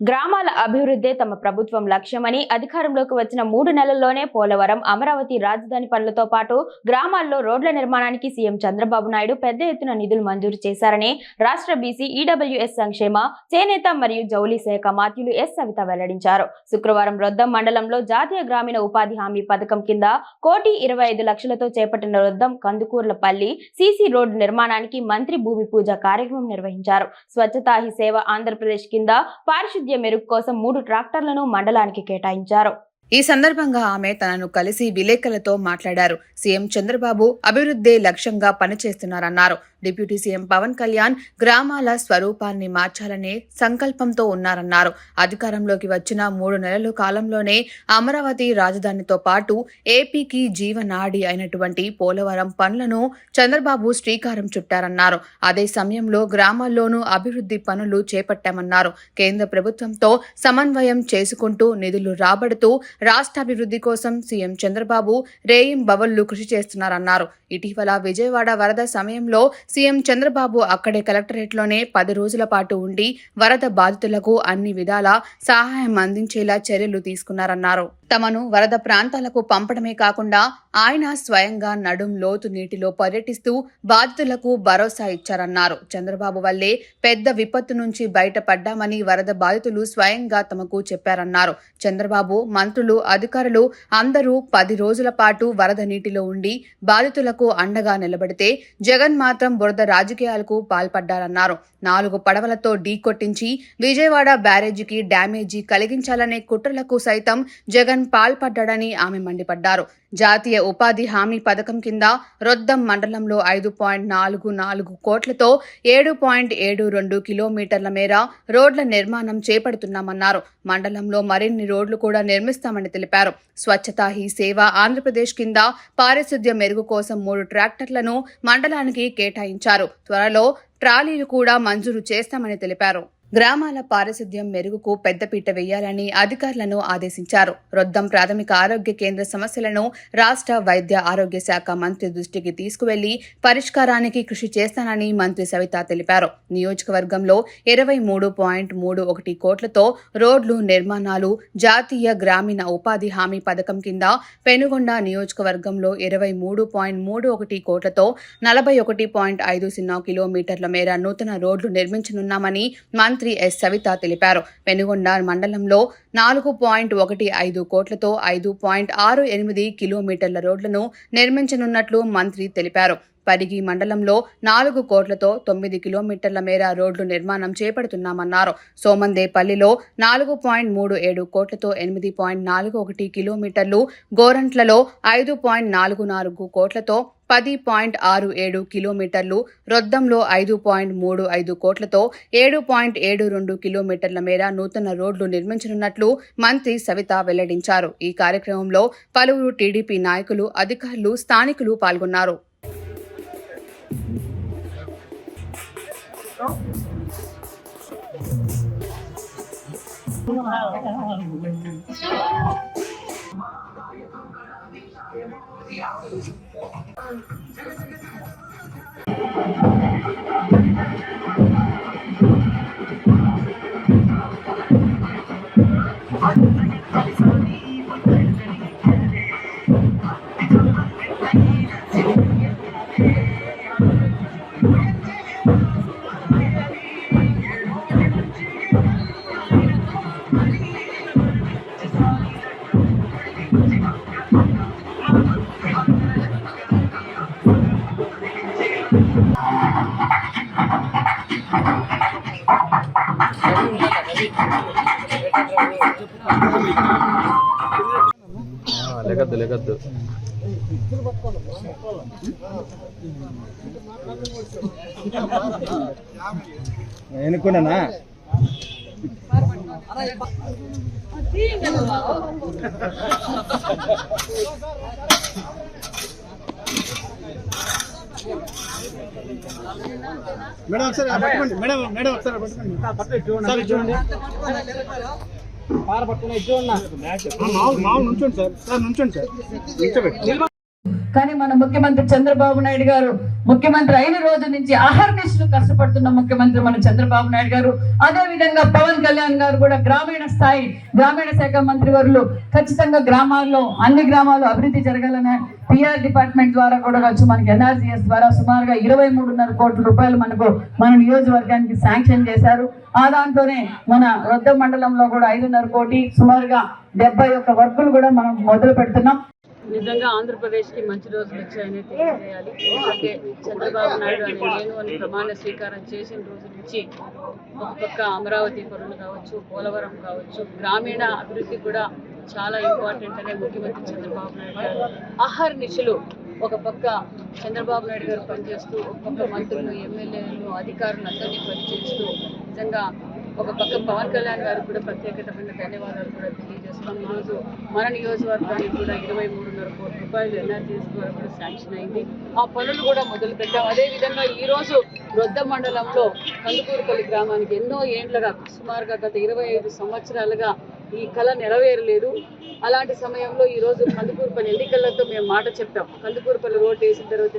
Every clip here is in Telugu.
గ్రామాల అభివృద్ధే తమ ప్రభుత్వం లక్ష్యమని అధికారంలోకి వచ్చిన మూడు నెలల్లోనే పోలవరం అమరావతి రాజధాని పనులతో పాటు గ్రామాల్లో రోడ్ల నిర్మాణానికి సీఎం చంద్రబాబు నాయుడు పెద్ద ఎత్తున నిధులు మంజూరు చేశారని రాష్ట్ర బీసీ ఈడబ్ల్యూఎస్ సంక్షేమ చేనేత మరియు జౌళి శాఖ మాత్యులు ఎస్ సవిత వెల్లడించారు. శుక్రవారం రొద్దం మండలంలో జాతీయ గ్రామీణ ఉపాధి హామీ పథకం కింద కోటి ఇరవై ఐదు లక్షలతో చేపట్టిన రొద్దం కందుకూర్లపల్లి సీసీ రోడ్డు నిర్మాణానికి మంత్రి భూమి పూజ కార్యక్రమం నిర్వహించారు. స్వచ్ఛతా హీ సేవ ఆంధ్రప్రదేశ్ కింద పారిశుద్ధ్య మెరుగు కోసం మూడు ట్రాక్టర్లను మండలానికి కేటాయించారు. ఈ సందర్భంగా ఆమె తనను కలిసి విలేకరులతో మాట్లాడారు. సీఎం చంద్రబాబు అభివృద్ధి లక్ష్యంగా పనిచేస్తున్నారన్నారు. డిప్యూటీ సీఎం పవన్ కళ్యాణ్ గ్రామాల స్వరూపాన్ని మార్చాలనే సంకల్పంతో ఉన్నారన్నారు. అధికారంలోకి వచ్చిన మూడు నెలల కాలంలోనే అమరావతి రాజధానితో పాటు ఏపీకి జీవనాడి అయినటువంటి పోలవరం పనులను చంద్రబాబు శ్రీకారం చుట్టారన్నారు. అదే సమయంలో గ్రామాల్లోనూ అభివృద్ధి పనులు చేపట్టామన్నారు. కేంద్ర ప్రభుత్వంతో సమన్వయం చేసుకుంటూ నిధులు రాబడుతూ రాష్ట్రాభివృద్ధి కోసం సీఎం చంద్రబాబు రేయిం బవళ్ళు కృషి చేస్తున్నారన్నారు. ఇటీవల విజయవాడ వరద సమయంలో సీఎం చంద్రబాబు అక్కడే కలెక్టరేట్లోనే పది రోజుల పాటు ఉండి వరద బాధితులకు అన్ని విధాల సహాయం అందించేలా చర్యలు తీసుకున్నారన్నారు. తమను వరద ప్రాంతాలకు పంపడమే కాకుండా ఆయన స్వయంగా నడుం లోతు నీటిలో పర్యటిస్తూ బాధితులకు భరోసా ఇచ్చారన్నారు. చంద్రబాబు వల్లే పెద్ద విపత్తు నుంచి బయటపడ్డామని వరద బాధితులు స్వయంగా తమకు చెప్పారన్నారు. చంద్రబాబు మంత్రులు అధికారులు అందరూ పది రోజుల పాటు వరద నీటిలో ఉండి బాధితులకు అండగా నిలబడితే జగన్ మాత్రం బురద రాజకీయాలకు పాల్పడ్డారన్నారు. నాలుగు పడవలతో ఢీకొట్టించి విజయవాడ బ్యారేజీకి డ్యామేజీ కలిగించాలనే కుట్రలకు సైతం జగన్ పాల్పడ్డాడని ఆమె మండిపడ్డారు. జాతీయ ఉపాధి హామీ పథకం కింద రొద్దం మండలంలో ఐదు పాయింట్ నాలుగు నాలుగు కోట్లతో ఏడు పాయింట్ ఏడు రెండు కిలోమీటర్ల మేర రోడ్ల నిర్మాణం చేపడుతున్నామన్నారు. మండలంలో మరిన్ని రోడ్లు కూడా నిర్మిస్తామని తెలిపారు. స్వచ్ఛతా హీ సేవ ఆంధ్రప్రదేశ్ కింద పారిశుద్ధ్య మెరుగు కోసం మూడు ట్రాక్టర్లను మండలానికి కేటాయించారు. త్వరలో ట్రాలీలు కూడా మంజూరు చేస్తామని తెలిపారు. గ్రామాల పారిశుద్ధ్యం మెరుగుకు పెద్దపీట వేయాలని అధికారులను ఆదేశించారు. రొద్దం ప్రాథమిక ఆరోగ్య కేంద్ర సమస్యలను రాష్ట్ర వైద్య ఆరోగ్య శాఖ మంత్రి దృష్టికి తీసుకువెళ్ళి పరిష్కారానికి కృషి చేస్తానని మంత్రి సవిత తెలిపారు. నియోజకవర్గంలో ఇరవై మూడు పాయింట్ మూడు ఒకటి కోట్లతో రోడ్లు నిర్మాణాలు జాతీయ గ్రామీణ ఉపాధి హామీ పథకం కింద పెనుగొండ నియోజకవర్గంలో ఇరవై మూడు పాయింట్ మూడు ఒకటి కోట్లతో నలభై ఒకటి పాయింట్ ఐదు సున్నా కిలోమీటర్ల మేర నూతన రోడ్లు నిర్మించనున్నామని మంత్రి ఎస్. సవిత తెలిపారు. పెనుగొండ మండలంలో నాలుగు పాయింట్ ఒకటి ఐదు కోట్లతో ఐదు పాయింట్ ఆరు ఎనిమిది కిలోమీటర్ల రోడ్లను నిర్మించనున్నట్లు మంత్రి తెలిపారు. పరిగి మండలంలో నాలుగు కోట్లతో తొమ్మిది కిలోమీటర్ల మేర రోడ్లు నిర్మాణం చేపడుతున్నామన్నారు. సోమందేపల్లిలో నాలుగు పాయింట్ మూడు ఏడు కోట్లతో ఎనిమిది పాయింట్ నాలుగు ఒకటి కిలోమీటర్లు గోరంట్లలో ఐదు పాయింట్ నాలుగు నాలుగు కోట్లతో పది పాయింట్ ఆరు ఏడు కిలోమీటర్లు రొద్దంలో ఐదు పాయింట్ మూడు ఐదు కోట్లతో ఏడు పాయింట్ ఏడు రెండు కిలోమీటర్ల మేర నూతన రోడ్లు నిర్మించనున్నట్లు మంత్రి సవిత వెల్లడించారు. ఈ కార్యక్రమంలో పలువురు టీడీపీ నాయకులు అధికారులు స్థానికులు పాల్గొన్నారు. ఆ, లెగద్దు లెగద్దు ఎనుకున్నానా మేడం ఒకసారి పట్టుకోండి. మేడం మేడం ఒకసారి పట్టుకోండి. సార్ ఇటు చూడండి మామూలు మామూలు నుంచోండి సార్. సార్ నుంచోండి సార్. నుంచోబెట్టి కానీ మన ముఖ్యమంత్రి చంద్రబాబు నాయుడు గారు ముఖ్యమంత్రి అయిన రోజు నుంచి అహర్నిశలు కష్టపడుతున్న ముఖ్యమంత్రి మన చంద్రబాబు నాయుడు గారు. అదే విధంగా పవన్ కళ్యాణ్ గారు కూడా గ్రామీణ స్థాయి గ్రామీణ శాఖ మంత్రి వారు ఖచ్చితంగా గ్రామాల్లో అన్ని గ్రామాలు అభివృద్ధి జరగాలనే పిఆర్ డిపార్ట్మెంట్ ద్వారా కూడా వచ్చి మనకి ఎన్ఆర్జీఎస్ ద్వారా సుమారుగా ఇరవై మూడున్నర కోట్ల రూపాయలు మనకు మన నియోజకవర్గానికి శాంక్షన్ చేశారు. ఆ దాంట్లోనే మన రొద్ద మండలంలో కూడా ఐదున్నర కోటి సుమారుగా డెబ్బై ఒక్క వర్కులు కూడా మనం మొదలు పెడుతున్నాం. నిజంగా ఆంధ్రప్రదేశ్కి మంచి రోజులు వచ్చాయని తెలియజేయాలి. ఎందుకంటే చంద్రబాబు నాయుడు అనే నేను అని ప్రమాణ స్వీకారం చేసిన రోజు నుంచి ఒక పక్క అమరావతి పనులు కావచ్చు పోలవరం కావచ్చు గ్రామీణ అభివృద్ధి కూడా చాలా ఇంపార్టెంట్ అనే ముఖ్యమంత్రి చంద్రబాబు నాయుడు గారు ఆహార నిశలు ఒక పక్క చంద్రబాబు నాయుడు గారు పనిచేస్తూ ఒక పక్క మంత్రులు ఎమ్మెల్యేలు అధికారులు అందరినీ పనిచేస్తూ నిజంగా ఒక పక్క పవన్ కళ్యాణ్ గారికి కూడా ప్రత్యేకమైన ధన్యవాదాలు కూడా తెలియజేస్తాం ఈరోజు మన నియోజకవర్గానికి కూడా ఇరవై మూడున్నర కోట్ల రూపాయలు ఎన్ఆర్జీఎస్ ద్వారా కూడా శాంక్షన్ అయింది. ఆ పనులు కూడా మొదలు పెట్టాం. అదేవిధంగా ఈరోజు రొద్ద మండలంలో కందుకూరుపల్లి గ్రామానికి ఎన్నో ఏండ్లుగా సుమారుగా గత ఇరవై ఐదు సంవత్సరాలుగా ఈ కళ నెరవేరలేదు. అలాంటి సమయంలో ఈ రోజు కందుకూరుపల్లి ఎన్నికలతో మేము మాట చెప్పాం. కందుకూరుపల్లి రోడ్డు వేసిన తర్వాత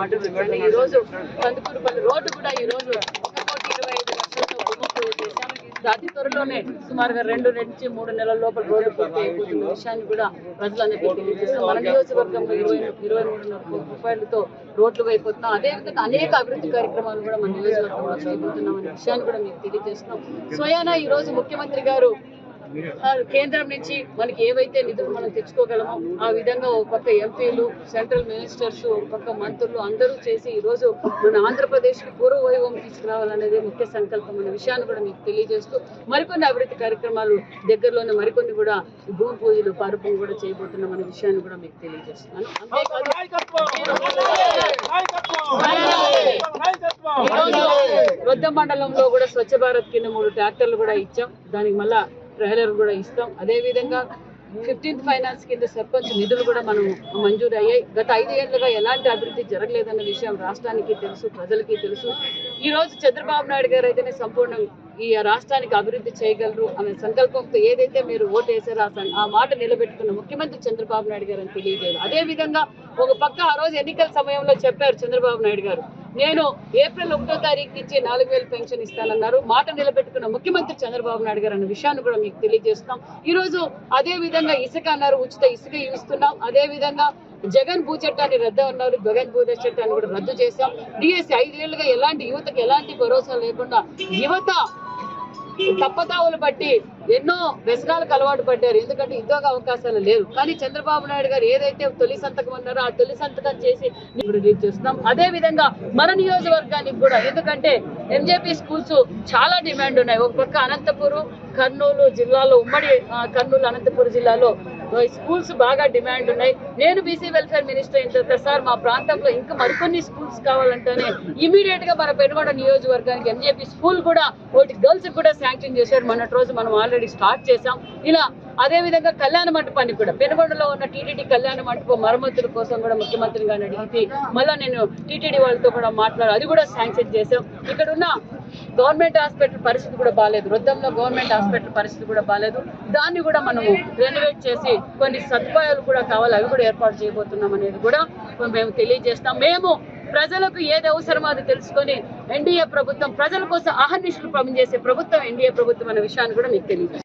మాట చెప్పాను. ఈ రోజు కందుకూరుపల్లి రోడ్డు కూడా ఈ రోజు ఒక కోటి ఇరవై ఐదు లక్షలతో బొమ్మ పూర్తి చేశాం అతి త్వరలోనే సుమారుగా రెండు నుంచి మూడు నెలల లోపల రోడ్డు పూర్తి అయిపోతున్న విషయాన్ని కూడా ప్రజలందరికీ తెలియజేస్తాం మన నియోజకవర్గంలో ఇరవై ఇరవై మూడున్నర కోట్ల రూపాయలతో రోడ్లు అయిపోతున్నాం అదేవిధంగా అనేక అభివృద్ధి కార్యక్రమాలు కూడా మన నియోజకవర్గంలో చేయబోతున్నాం అనే విషయాన్ని కూడా మీకు తెలియజేస్తున్నాం. స్వయానా ఈ రోజు ముఖ్యమంత్రి గారు కేంద్రం నుంచి మనకి ఏవైతే నిధులు మనం తెచ్చుకోగలమో ఆ విధంగా ఒక పక్క ఎంపీలు సెంట్రల్ మినిస్టర్స్ ఒక పక్క మంత్రులు అందరూ చేసి ఈ రోజు మన ఆంధ్రప్రదేశ్కి పూర్వ వైభవం తీసుకురావాలనేది ముఖ్య సంకల్పం అనే విషయాన్ని కూడా మీకు తెలియజేస్తూ మరికొన్ని అభివృద్ధి కార్యక్రమాలు దగ్గరలోనే మరికొన్ని కూడా భూమి పూజలు పరుపులు కూడా చేయబోతున్నాం అనే విషయాన్ని కూడా మీకు తెలియజేస్తున్నాను. అంతేకాదు ఈరోజు మండలంలో కూడా స్వచ్ఛ భారత్ కింద మూడు ట్రాక్టర్లు కూడా ఇచ్చాం. దానికి మళ్ళా ట్రైలర్ కూడా ఇస్తాం. అదే విధంగా ఫిఫ్టీన్త్ ఫైనాన్స్ కింద సర్పంచ్ నిధులు కూడా మనం మంజూరు అయ్యాయి గత ఐదు ఏళ్ళుగా ఎలాంటి అభివృద్ధి జరగలేదన్న విషయం రాష్ట్రానికి తెలుసు ప్రజలకి తెలుసు. ఈ రోజు చంద్రబాబు నాయుడు గారు అయితేనే సంపూర్ణ ఈ రాష్ట్రానికి అభివృద్ధి చేయగలరు అనే సంకల్పంతో ఏదైతే మీరు ఓటు వేసారో ఆ మాట నిలబెట్టుకున్న ముఖ్యమంత్రి చంద్రబాబు నాయుడు గారు అని తెలియజేయాలి. అదేవిధంగా ఒక పక్క ఆ రోజు ఎన్నికల సమయంలో చెప్పారు చంద్రబాబు నాయుడు గారు. నేను ఏప్రిల్ ఒకటో తారీఖు నుంచి నాలుగు వేలు పెన్షన్ ఇస్తానన్నారు. మాట నిలబెట్టుకున్న ముఖ్యమంత్రి చంద్రబాబు నాయుడు గారు అన్న విషయాన్ని కూడా మీకు తెలియజేస్తాం ఈ రోజు అదే విధంగా ఇసుక అన్నారు ఉచిత ఇసుక ఇస్తున్నాం. అదే విధంగా జగన్ భూ చట్టాన్ని రద్దు అన్నారు జగన్ భూ చట్టాన్ని కూడా రద్దు చేశాం. డిఎస్సి ఐదేళ్ళుగా ఎలాంటి యువతకు ఎలాంటి భరోసా లేకుండా యువత తప్పతావులు బట్టి ఎన్నో వ్యసనాలకు అలవాటు పడ్డారు. ఎందుకంటే ఉద్యోగ అవకాశాలు లేవు. కానీ చంద్రబాబు నాయుడు గారు ఏదైతే తొలి సంతకం అన్నారో ఆ తొలి సంతకం చేసి ఇప్పుడు రిలీజ్ చేస్తున్నాం. అదే విధంగా మన నియోజకవర్గానికి కూడా. ఎందుకంటే ఎంజేపీ స్కూల్స్ చాలా డిమాండ్ ఉన్నాయి. ఒక పక్క అనంతపురం కర్నూలు జిల్లాలో ఉమ్మడి కర్నూలు అనంతపురం జిల్లాలో స్కూల్స్ బాగా డిమాండ్ ఉన్నాయి. నేను బీసీ వెల్ఫేర్ మినిస్టర్ అయిన తర్వాత సార్ మా ప్రాంతంలో ఇంకా మరికొన్ని స్కూల్స్ కావాలంటేనే ఇమీడియట్గా మన పెనుగొండ నియోజకవర్గానికి ఎంజేపీ స్కూల్ కూడా ఒకటి గర్ల్స్ కూడా శాంక్షన్ చేశారు. మొన్నటి రోజు మనం ఆల్రెడీ స్టార్ట్ చేసాం ఇలా అదే విధంగా కళ్యాణ మంటపానికి కూడా పెనుగొండలో ఉన్న టీటీడీ కళ్యాణ మంటపం మరమ్మతుల కోసం కూడా ముఖ్యమంత్రి గారిని అడిగితే మళ్ళీ నేను టీటీడీ వాళ్ళతో కూడా మాట్లాడాలి అది కూడా శాంక్షన్ చేశాం. ఇక్కడ ఉన్న గవర్నమెంట్ హాస్పిటల్ పరిస్థితి కూడా బాగాలేదు వృద్ధంలో గవర్నమెంట్ హాస్పిటల్ పరిస్థితి కూడా బాగాలేదు దాన్ని కూడా మనము రెనోవేట్ చేసి కొన్ని సదుపాయాలు కూడా కావాలి అవి కూడా ఏర్పాటు చేయబోతున్నాం అనేది కూడా మేము తెలియజేస్తాం. మేము ప్రజలకు ఏది అవసరమో అది తెలుసుకొని ఎన్డీఏ ప్రభుత్వం ప్రజల కోసం అహర్నిశలు పనిచేసే ప్రభుత్వం ఎన్డీఏ ప్రభుత్వం అనే విషయాన్ని కూడా మీకు తెలియజేస్తాం.